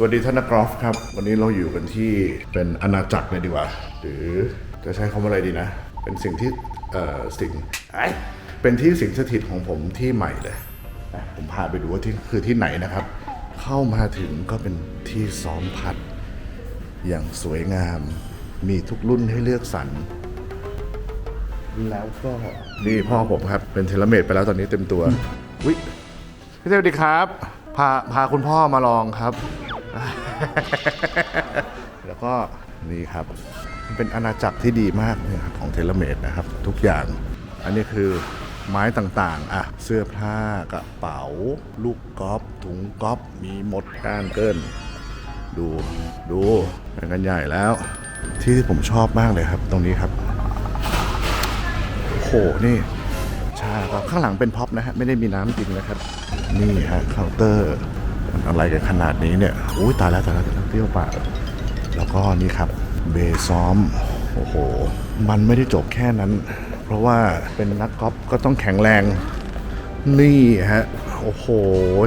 สวัสดีท่านนักกอล์ฟครับ วันนี้เราอยู่กันที่เป็นอาณาจักรเลยดีกว่า หรือจะใช้คำว่าอะไรดีนะ เป็นสิ่งที่เอ่อสิ่งเป็นที่สิงสถิตของผมที่ใหม่เลยผมพาไปดูว่าที่คือที่ไหนนะครับ เข้ามาถึงก็เป็นที่ซ้อมพัด อย่างสวยงาม มีทุกรุ่นให้เลือกสรรแล้วก็นี่พ่อผมครับ เป็นเทเลเมดไปแล้วตอนนี้เต็มตัววิพี่เทสวัสดีครับ พาพาคุณพ่อมาลองครับ แล้วก็นี่ครับมันเป็นอาณาจักรที่ดีมากเนี่ยครับของเทเลเมดนะครับ ทุกอย่าง อันนี้คือไม้ต่างๆ อะ เสื้อผ้ากระเป๋า ลูกกอล์ฟถุงกอล์ฟมีหมดก้านเกินดูดูไปกันใหญ่แล้ว ที่ที่ผมชอบมากเลยครับ ตรงนี้ครับโอ้โหนี่ชาครับข้างหลังเป็นพ็อปนะฮะ ไม่ได้มีน้ำจริงนะครับ นี่ฮะเคาน์เตอร์ อะไรกันขนาดนี้เนี่ยอุ้ยตายแล้วตายแล้วเปรี้ยวปากแล้วก็นี่ครับเบซ้อมโอ้โห มันไม่ได้จบแค่นั้น เพราะว่าเป็นนักกอล์ฟก็ต้องแข็งแรง นี่ฮะ โอ้โห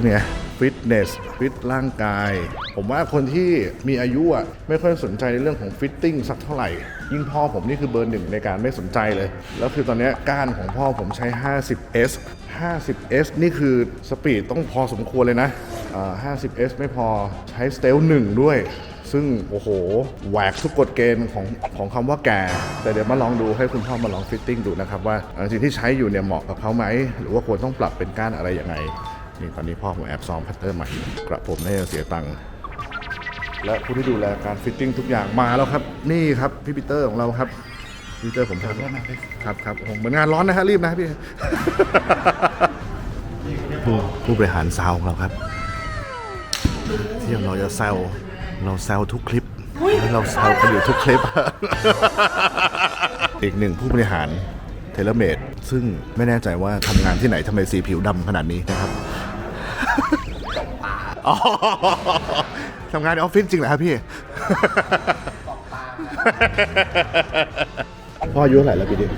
เนี่ย ฟิตเนสฟิตร่างกาย ผมว่าคนที่มีอายุอะไม่ค่อยสนใจในเรื่องของฟิตติ้งสักเท่าไหร่ ยิ่งพ่อผมนี่คือเบอร์หนึ่งในการไม่สนใจเลย แล้วคือตอนนี้ก้านของพ่อผมใช้ 50s 50s นี่คือสปีดต้องพอสมควรเลยนะ 50s ไม่พอใช้สเตลหนึ่งด้วยซึ่ง โอ้โหแหวกทุกกฎเกณฑ์ของของคำว่าแก่ แต่เดี๋ยวมาลองดูให้คุณพ่อมาลองฟิตติ้งดูนะครับ ว่าสิ่งที่ใช้อยู่เนี่ยเหมาะกับเขาไหม หรือว่าควรต้องปรับเป็นก้านอะไรยังไง นี่ตอนนี้พ่อผมแอบซ้อมพัตเตอร์ใหม่กระผมได้เสียตังค์และผู้ที่ดูแลการฟิตติ้งทุกอย่างมาแล้วครับ นี่ครับพี่ปีเตอร์ของเราครับพี่เตอร์ผมทำครับครับผมเหมือนงานร้อนนะฮะรีบนะพี่ผู้ผู้บริหารซาวของเราครับที่เราจะแซวเราแซวทุกคลิปแล้วเราแซวกันอยู่ทุกคลิป อีกหนึ่งผู้บริหารเทเลเมดซึ่งไม่แน่ใจว่าทำงานที่ไหนทำไมสีผิวดำขนาดนี้นะครับ อ๋อทำงานในออฟฟิศจริงเหรอครับพี่ พ่ออายุเท่าไหร่แล้วปีนี้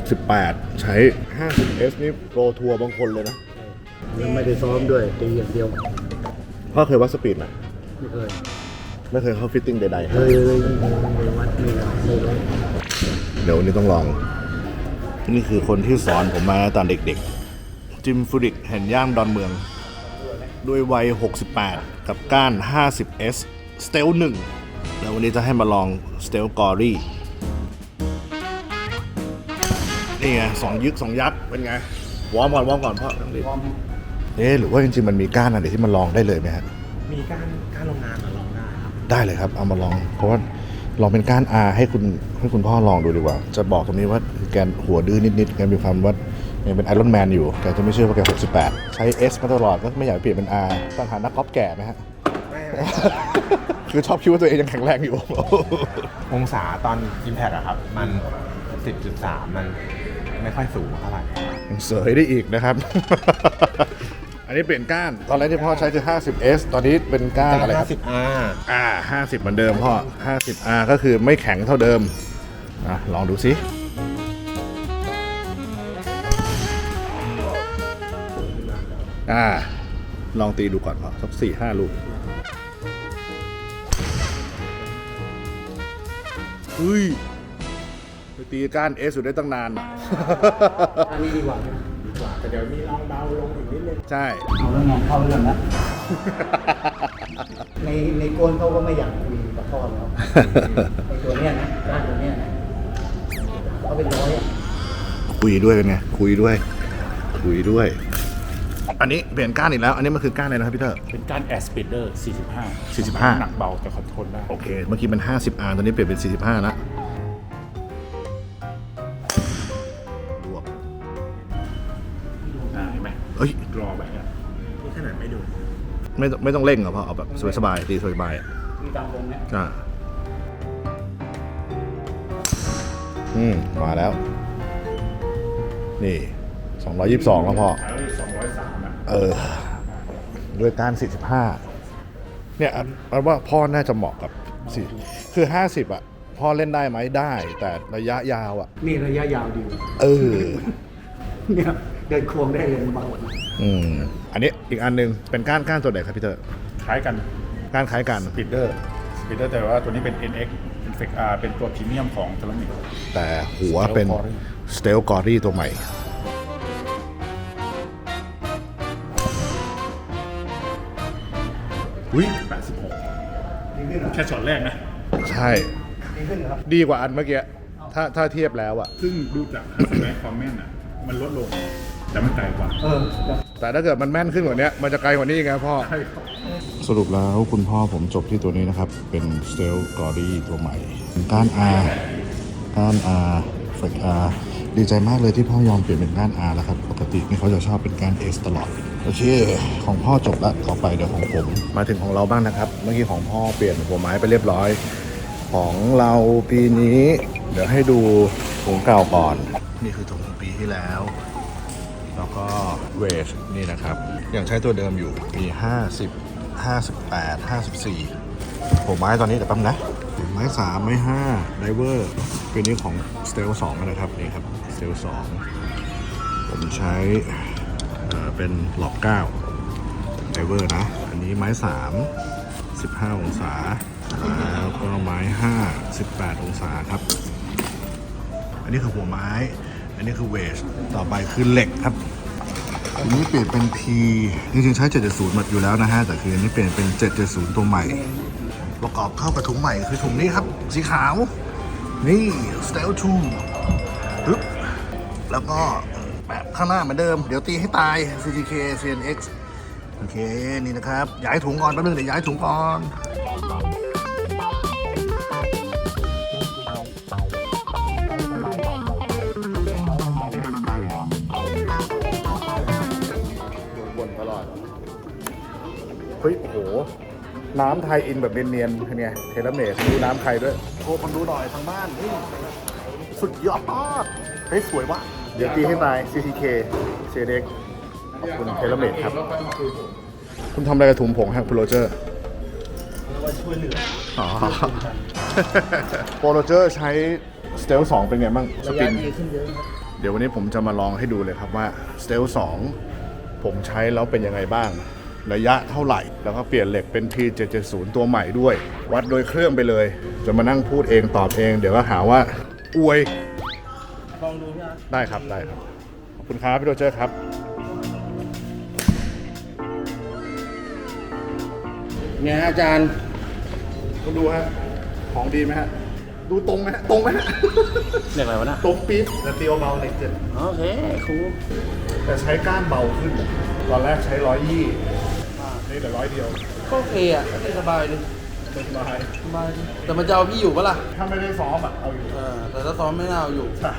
68ใช้ 50S นี่โปรทัวร์บางคนเลยนะยังไม่ได้ซ้อมด้วยตีอย่างเดียวพ่อเคยวัดสปีดไหมไม่เคยไม่เคยเข้าฟิตติ้งใดๆ เคยเลยในวัดนี่นะไม่รู้เดี๋ยววันนี้ต้องลอง นี่คือคนที่สอนผมมาตอนเด็กๆ จิมฟูริกแห่งย่างดอนเมือง ด้วยวัย 68 กับก้าน 50S สเตล1แล้ววันนี้จะให้มาลองสเตลกอรี่นี่ไงสองยึกสองยักษ์เป็นไง วอร์มก่อนวอร์มก่อนพ่อต้องรีบเอ๊ะหรือว่าจริงๆมันมีก้านอะไรที่มันลองได้เลยไหมฮะมีการการลงงานมาลองได้ครับได้เลยครับ เอามาลองเพราะว่าลองเป็นก้าน R ให้คุณให้คุณพ่อลองดูดีกว่า จะบอกตรงนี้ว่าแกหัวดื้อนิดๆแกมีความว่า ยังเป็นไอรอนแมนอยู่ แกจะไม่เชื่อว่าแก 68 ใช้ S มาตลอดก็ไม่อยากเปลี่ยนเป็น R ปัญหานักกอล์ฟแก่ไหมฮะ คือชอบคิดว่าตัวเองยังแข็งแรงอยู่ องศาตอน Impact อะครับ มัน 10.3 มันไม่ค่อยสูงเท่าไหร่ยังเสยได้อีกนะครับ อันนี้เปลี่ยนก้าน ตอนแรกที่พ่อใช้คือ 50S ตอนนี้เป็นก้านอะไรครับ 50R อ่า50 เหมือนเดิมพ่อ 50R ก็คือไม่แข็งเท่าเดิมอะลองดูสิ อ่า ลองตีดูก่อนพ่อสักสี่ห้าลูกเฮ้ยไปตีก้านเอสอยู่ได้ตั้งนานอะอันนี้ดีกว่าไหมแต่เดี๋ยวมีลองเบาลงอีกนิดนึงใช่ เอาแล้วงานเข้าเรื่องนะในในโกนเขาก็ไม่อยากคุยกับพ่อแล้วไอ้ตัวเนี้ยนะด้านตัวเนี้ยนะเขาเป็นร้อยอะ คุยด้วยเป็นไงคุยด้วย คุยด้วย อันนี้เปลี่ยนก้านอีกแล้ว อันนี้มันคือก้านอะไรนะครับพี่เตอร์ เป็นการแอสปิเดอร์45 45 หนักเบาแต่คอนโทรลได้โอเค เมื่อกี้มัน 50R ตอนนี้เปลี่ยนเป็น 45แล้วรวบอ่าเห็นไหมเอ้ย รอแบบเนี้ยนี่ขนาดไม่ดูไม่ต้องไม่ต้องเร่งเหรอพ่อเอาแบบสบายๆตีสบายๆอะมีตามวงเนี่ยอ่าอืมมาแล้ว นี่ 222 แล้วพ่อขาย203อะ เออด้วยการ 45 เนี่ยอันอันว่าพ่อน่าจะเหมาะกับสิคือ 50 อะ พ่อเล่นได้ไหมได้ แต่ระยะยาวอะ นี่ระยะยาวดีเออ เนี่ยเดินควงได้เลยเบาอืมอันนี้อีกอันหนึงเป็นก้านก้านตัวไหนครับพี่เตอร์คล้ายกันก้านคล้ายกันสปีดเดอร์สปีดเดอร์แต่ว่าตัวนี้เป็น NX เป็นเฟกอาเป็นตัวพรีเมียมของเทเลมิกแต่หัวเป็น Stealth Gory สเตลกอรี่ตัวใหม่ อุ้ย86แค่ช็อตแรกนะ ใช่ๆดีขึ้นเหรอครับดีกว่าอันเมื่อกี้ ถ้าถ้าเทียบแล้วอะซึ่งดูจากทัศนคความแม่นอะมันลดลง แต่มันไกลกว่าเออแต่ถ้าเกิดมันแม่นขึ้นกว่านี้มันจะไกลกว่านี้ไงพ่อใช่ครับสรุปแล้วคุณพ่อผมจบที่ตัวนี้นะครับ เป็น s t e l g o r y ตัวใหม่ก้าน R ก้าน R เฟก R ดีใจมากเลยที่พ่อยอมเปลี่ยนเป็นก้าน R แล้วครับ ปกตินี่เขาจะชอบเป็นก้าน S ตลอด โอเค ของพ่อจบแล้วต่อไปเดี๋ยวของผม มาถึงของเราบ้างนะครับ เมื่อกี้ของพ่อเปลี่ยนหัวไม้ไปเรียบร้อย ของเราปีนี้ เดี๋ยวให้ดูถุงเก่าก่อน นี่คือถุงของปีที่แล้ว แล้วก็เวทนี่นะครับ ยังใช้ตัวเดิมอยู่มี 50 58 54ผมไม้ตอนนี้เดี๋ยวแป๊บนะไม้3ไม้5ไดเวอร์ปีนี้ของ s t e l 2นะครับนี่ครับ s t e l 2ผมใช้ เป็นหลอก9ไดเวอร์นะ อันนี้ไม้3 15องศา แล้วก็ไม้5 18องศาครับ อันนี้คือหัวไม้ อันนี้คือเวสต่อไปคือเหล็กครับอันนี้เปลี่ยนเป็น P จริงๆใช้ 770มาอยู่แล้วนะฮะ แต่คืออันนี้เปลี่ยนเป็น 770 ตัวใหม่ ประกอบเข้ากับถุงใหม่คือถุงนี้ครับ สีขาว นี่ Style 2ปึ๊บแล้วก็ ข้างหน้าเหมือนเดิม เดี๋ยวตีให้ตาย CTK CNX โอเค นี่นะครับ ย้ายถุงก่อนแป๊บนึงเดี๋ยวย้ายถุงก่อนบนตลอด เฮ้ย โอ้โห น้ำไทยอินแบบเนียนๆเป็นไง เทเลเมดดูน้ำไทยด้วย โทรคนดูหน่อยทางบ้านเฮ้ยสุดยอดเฮ้ยสวยวะ เดี๋ยวตีให้ตาย CTK CDX ขอบคุณเทเลเมดครับ คุณทำอะไรกับถุงผงฮะคุณโรเจอร์ว่าช่วยเหลืออ๋อโปรโรเจอร์ใช้สเตล2เป็นไงบ้างสระปิยะน ดีขึ้นเยอะครับเดี๋ยววันนี้ผมจะมาลองให้ดูเลยครับว่า s t e l 2ผมใช้แล้วเป็นยังไงบ้าง ระยะเท่าไหร่ แล้วก็เปลี่ยนเหล็กเป็น P770 ตัวใหม่ด้วย วัดโดยเครื่องไปเลย จะมานั่งพูดเองตอบเอง เดี๋ยวก็หาว่าอวย ได้ครับได้ครับ ขอบคุณครับพี่โรเจอร์ครับไงฮะอาจารย์คุณดูฮะ ของดีไหมฮะ ดูตรงไหมฮะ ตรงไหมฮะ เรียกอะไรวะน่ะตรงปี๊บแต่เตียวเบาเหล็กเจ็ด โอเคครูแต่ใช้ก้านเบาขึ้น ตอนแรกใช้ร้อยยี่นี่เหลือร้อยเดียวก็โอเคอะไม่สบายดีสบายสบายดีแต่มันจะเอาพี่อยู่ปะล่ะ ถ้าไม่ได้ซ้อมอะ เอาอยู่ เออแต่ถ้าซ้อมไม่น่าเอาอยู่ ใช่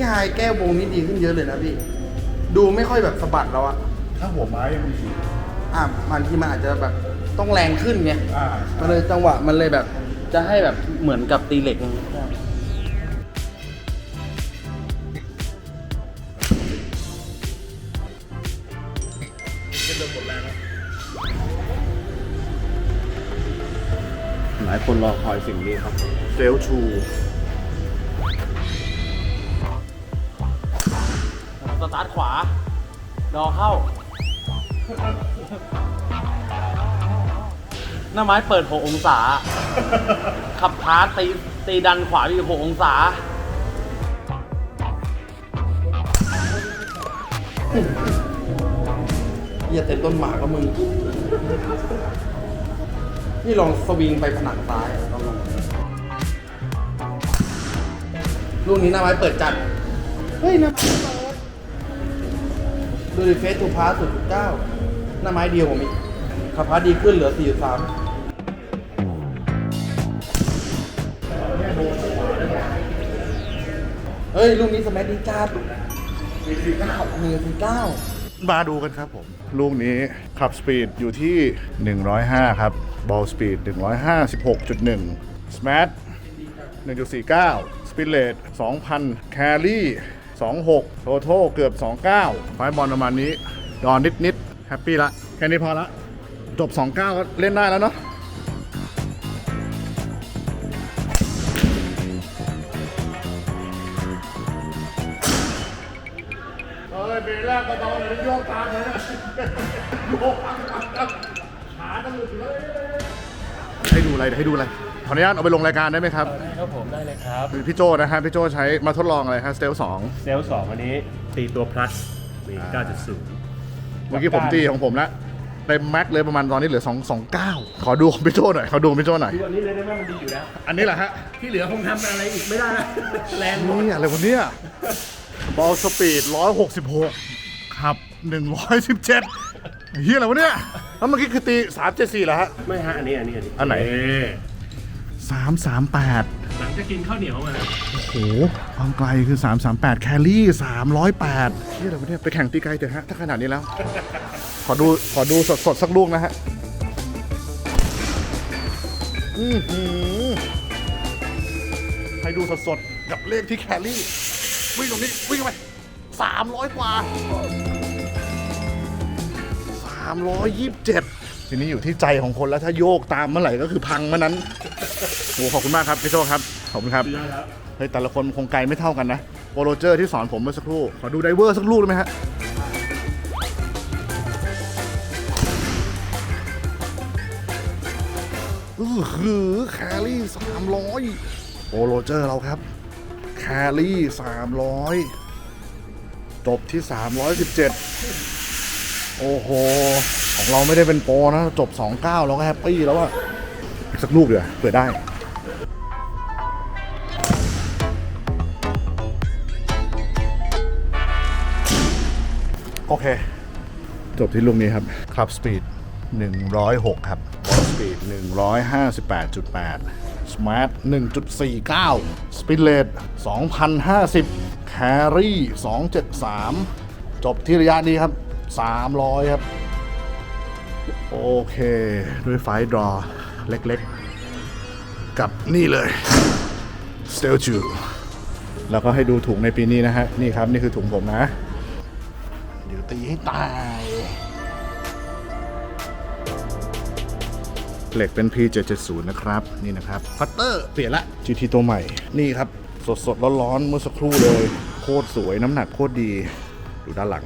พี่ไฮายแก้วงนี้ดีขึ้นเยอะเลยนะพี่ ดูไม่ค่อยแบบสะบัดแล้วอะถ้าหัวไม้ยังมีอยู่อะบางทีมันอาจจะแบบต้องแรงขึ้นไงอ่ามันเลยจังหวะมันเลยแบบ จะให้แบบเหมือนกับตีเหล็กไงหลายคนรอคอยสิ่งนี้ครับเซลชู ตาร์ทขวารอเข้า หน้าไม้เปิด 6 องศา ขับพาร์ตตีตีดันขวาอยู่6องศาอย่าเต็มต้นหมากแล้วมึง นี่ลองสวิงไปผนังซ้ายลองลองลูกนี้หน้าไม้เปิดจัด เฮ้ยหน้าไม้เปิด ดูดิเฟสทูพาสุดเก้าหน้าไม้เดียวผมอีกขับพาร์ทดีขึ้นเหลือ 4.3เฮ้ยลูกนี้สมัยดีจัดมีสี่เก้าหนึ่งสี่เก้ามาดูกันครับผม ลูกนี้ขับสปีดอยู่ที่ 105 ครับบอลสปีด156.1 สมาร์ท1.49 สปินเลต2,000 แครี่ 26 โทโทเกือบ 29 ไฟบอลประมาณนี้ ดอนนิดนิดแฮปปี้ละ แค่นี้พอละ จบ 29 ก็เล่นได้แล้วเนาะเอ้ยเบล่ากระดองเลยโยตาเลยนะขาตั้ลุเลยให้ดูอะไรให้ดูอะไร ออนุญาตเอาไปลงรายการได้ไหมครับได้ครับผมได้เลยครับพี่โจนะฮะพี่โจใช้มาทดลองอะไรฮะสเตลสองเซลล์สองวันนี้ตีตัว plus มี9.0เมื่อกี้ผมตีของผมละเต็มแม็กเลยประมาณตอนนี้เหลือ2 2 9ขอดูของพี่โจหน่อยขอดูของพี่โจหน่อย ดูอันนี้เลยได้ไหมมันดีอยู่แล้ว อันนี้แหละฮะที่เหลือคงทำอะไรอีกไม่ได้แล้วแรงหมดนี่อะไรวะเนี่ยบอลสปีด 166ขับ 117เฮียอะไรวะเนี่ยแล้วเมื่อกี้คือตี374เหรอฮะ ไม่ฮะอันนี้อันนี้อันนี้อันไหน เ338 หลังจากกินข้าวเหนียวมาโอ้โห ความไกลคือ 338 แคลรี่ 308เฮียอะไรวะเนี่ยไปแข่งตีไกลเถอะฮะ ถ้าขนาดนี้แล้ว ขอดู ขอดูสดสดๆสักลูกนะฮะ อือหือให้ดูสดสดๆกับเลขที่แคลรี่ วิ่งตรงนี้ วิ่งเข้าไปสามร้อยกว่าสามร้อยยี่สิบเจ็ดทีนี้อยู่ที่ใจของคนแล้วถ้าโยกตามเมื่อไหร่ก็คือพังเมื่อนั้น โอ้ขอบคุณมากครับพี่โชคครับขอบคุณครับเฮ้ยแต่ละคนคงไกลไม่เท่ากันนะโปรโรเจอร์ที่สอนผมเมื่อสักครู่ขอดูไดเวอร์สักลูกได้ไหมฮะอือหือแครี่สามร้อยโปรโรเจอร์เราครับแครี่สามร้อยจบที่สามร้อยสิบเจ็ดโอ้โห ของเราไม่ได้เป็นโปรนะ จบสองเก้าเราก็แฮปปี้แล้วอะอีก สักลูกเดี๋ยวาเผื่อได้โอเค จบที่ลูกนี้ครับคลับสปีด106 ครับบอลสปีด158.8สมาร์ท1.49สปินเลต2,050แครี่273 จบที่ระยะนี้ครับ 300 ครับ โอเค ด้วยไฟดรอ เล็กๆ กับนี่เลย s t e l j u แล้วก็ให้ดูถุงในปีนี้นะฮะ นี่ครับ นี่คือถุงผมนะ เดี๋ยวตีให้ตาย เหล็กเป็น P770 นะครับ นี่นะครับพัตเตอร์เปลี่ยนละ GT ตัวใหม่ นี่ครับ สดสดๆร้อนๆเมื่อสักครู่เลย โคตรสวยน้ำหนักโคตรดี ดูด้านหลัง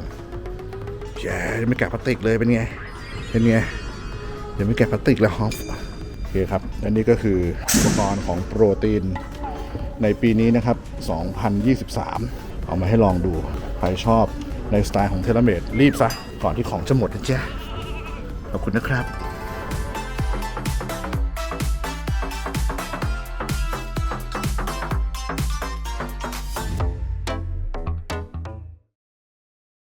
แย่ยังไม่แกะพลาสติกเลยเป็นไง เป็นไงยังไม่แกะพลาสติกแล้วฮอฟ คครับ และนี่ก็คืออุปกรณ์ของโปรตีน ในปีนี้นะครับ 2023 เอามาให้ลองดู ใครชอบในสไตล์ของเทเลเมดรีบซะ ก่อนที่ของจะหมดนะจ๊ะขอบคุณนะครับ